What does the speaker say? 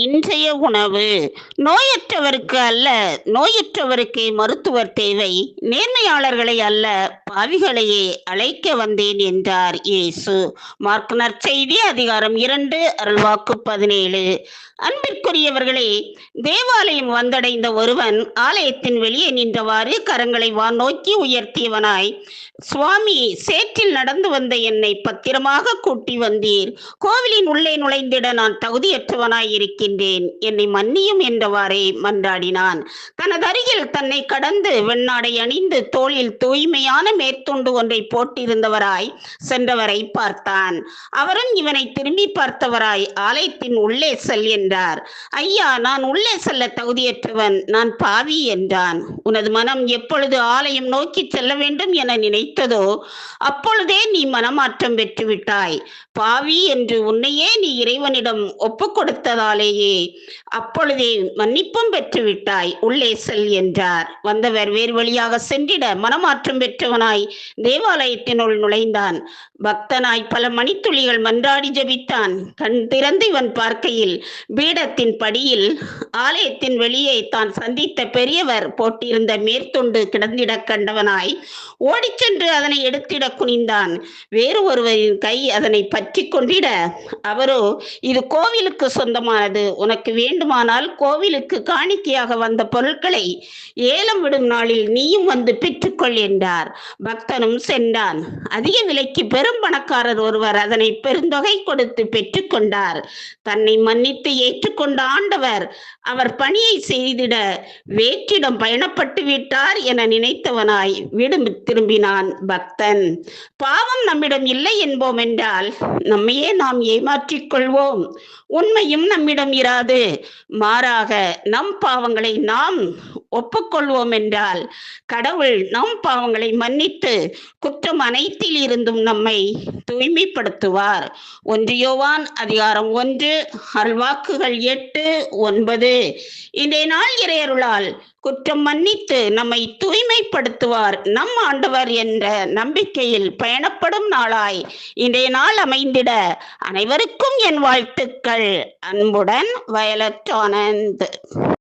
இன்றைய உணவு. நோயற்றவருக்கு அல்ல நோயற்றவருக்கே மருத்துவர் தேவை. நேர்மையாளர்களை அல்ல பாவிகளையே அழைக்க வந்தேன் என்றார் இயேசு. மார்க் நற்செய்தி அதிகாரம் இரண்டு அருள்வாக்கு பதினேழு. அன்பிற்குரியவர்களே தேவாலயம் வந்தடைந்த ஒருவன் ஆலயத்தின் வெளியே நின்றவாறு கரங்களை வான் நோக்கி உயர்த்தியவனாய் சுவாமி சேற்றில் நடந்து வந்த என்னை பத்திரமாக கூட்டி வந்தீர். கோவிலின் உள்ளே நுழைந்திட நான் தகுதியற்றவனாய் இருக்கின்றேன் என்னை மன்னியும் என்றவாறே மன்றாடினான். தனதருகில் தன்னை கடந்து வெண்ணாடை அணிந்து தோளில் தூய்மையான மேற்துண்டு ஒன்றை போட்டிருந்தவராய் சென்றவரை பார்த்தான். அவரும் இவனை திரும்பி பார்த்தவராய் ஆலயத்தின் உள்ளே செல் என்றார். ஐயா நான் உள்ளே செல்ல தகுதியற்றவன் நான் பாவி என்றான். உனது மனம் எப்பொழுது ஆலயம் நோக்கி செல்ல வேண்டும் என நினைத்ததோ அப்பொழுதே நீ மனமாற்றம் பெற்றுவிட்டாய். பாவி என்று உன்னையே நீ இறைவனிடம் ஒப்பு கொடுத்ததாலேயே அப்பொழுதே மன்னிப்பும் பெற்றுவிட்டாய். உள்ளே செல் என்றார். வந்தவர் வேறு வழியாக சென்றிட மனமாற்றம் பெற்றவனாய் தேவாலயத்தினுள் நுழைந்தான். பக்தனாய் பல மணித்துளிகள் மன்றாடி ஜபித்தான். கண் திறந்து இவன் பார்க்கையில் பீடத்தின் படியில் ஆலயத்தின் வெளியே தான் சந்தித்த பெரியவர் போட்டிருந்த மேற்தொண்டு கிடந்திட கண்டவனாய் ஓடிச் சென்று அதனை எடுத்திட குனிந்தான். வேறு ஒருவரின் கை அதனை பற்றி கொண்டிட அவரோ இது கோவிலுக்கு சொந்தமான சொந்தமானது உனக்கு வேண்டுமானால் கோவிலுக்கு காணிக்கையாக வந்த பொருட்களை ஏலம் விடும் நாளில் நீயும் வந்து பெற்றுக்கொள் என்றார். பக்தனும் சென்றான். அதிக விலைக்கு பெரும் பணக்காரர் ஒருவர் அதனை பெருந்தொகை கொடுத்து பெற்றுக்கொண்டார். தன்னை மன்னித்து ஏற்றுக்கொண்ட ஆண்டவர் அவர் பணியை செய்திட வேற்றிடம் பயணப்பட்டு விட்டார் என நினைத்தவனாய் விடும் திரும்பினான் பக்தன். பாவம் நம்மிடம் இல்லை என்போம் என்றால் நம்மையே நாம் ஏமாற்றிக் கொள்வோம். உண்மையும் நம்மிடம் இராது மாறாக நம் பாவங்களை நாம் ஒப்புக்கொள்வோம் என்றால் கடவுள் நம் பாவங்களை மன்னித்து குற்றம் அனைத்தில் இருந்தும் நம்மை தூய்மைப்படுத்துவார். ஒன்று யோவான் அதிகாரம் ஒன்று அல்வாக்குகள் எட்டு ஒன்பது. இன்றைய நாள் இறையருளால் குற்றம் மன்னித்து நம்மை தூய்மைப்படுத்துவார். நம் ஆண்டவர் என்ற நம்பிக்கையில் பயணப்படும் நாளாய் இன்றைய நாள் அமைந்திட அனைவருக்கும் என் வாழ்த்துக்கள். அன்புடன் வயலட் ஆனந்த்.